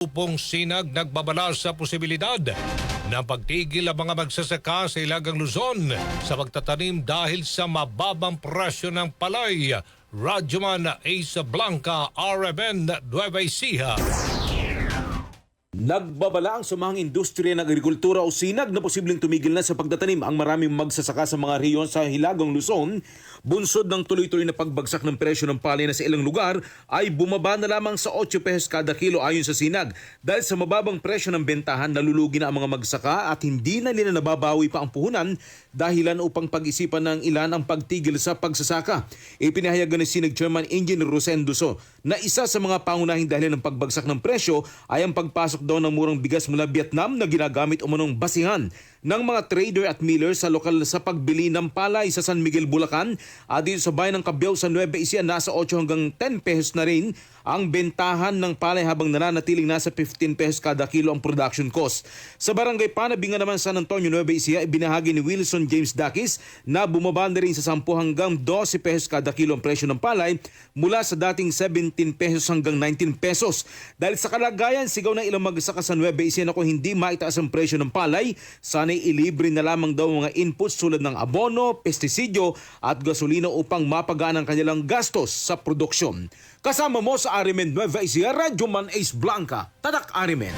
Upong Sinag nagbabala sa posibilidad na pagtigil ang mga magsasaka sa Ilagang Luzon sa pagtatanim dahil sa mababang presyo ng palay. Radyoman Ace Blanca, RMN Nueva Ecija. Nagbabala ang sumahang industriya ng agrikultura o sinag na posibleng tumigil na sa pagtatanim ang maraming magsasaka sa mga reyon sa Hilagang Luzon. Bunsod ng tuloy-tuloy na pagbagsak ng presyo ng palay na sa ilang lugar ay bumaba na lamang sa 8 pesos kada kilo ayon sa sinag. Dahil sa mababang presyo ng bentahan, nalulugi na ang mga magsaka at hindi na nila nababawi pa ang puhunan dahilan upang pag-isipan ng ilan ang pagtigil sa pagsasaka. Ipinahayag ni Sinag Chairman Engineer Rosendo So na isa sa mga pangunahing dahilan ng pagbagsak ng presyo ay ang pagpasok daw ng murang bigas mula Vietnam na ginagamit umunong basihan ng mga trader at miller sa lokal sa pagbili ng palay sa San Miguel, Bulacan at dito sa bayan ng Cabiao sa Nueva Ecija nasa 8 hanggang 10 pesos na rin ang bentahan ng palay habang nananatiling nasa 15 pesos kada kilo ang production cost. Sa barangay Panabingan naman San Antonio, Nueva Ecija, ibinahagi ni Wilson James Dakis na bumaba na rin sa 10 hanggang 12 pesos kada kilo ang presyo ng palay mula sa dating 17 pesos hanggang 19 pesos. Dahil sa kalagayan, sigaw ng ilang magsaka sa Nueva Ecija na hindi maitaas ang presyo ng palay, sana'y ilibre na lamang daw mga inputs tulad ng abono, pestisidyo at gasolina upang mapagaan ang kanilang gastos sa produksyon. Kasama mo sa Arimen Nueva Ecija, Radyo Man Ace Blanca, Tadak Arimen.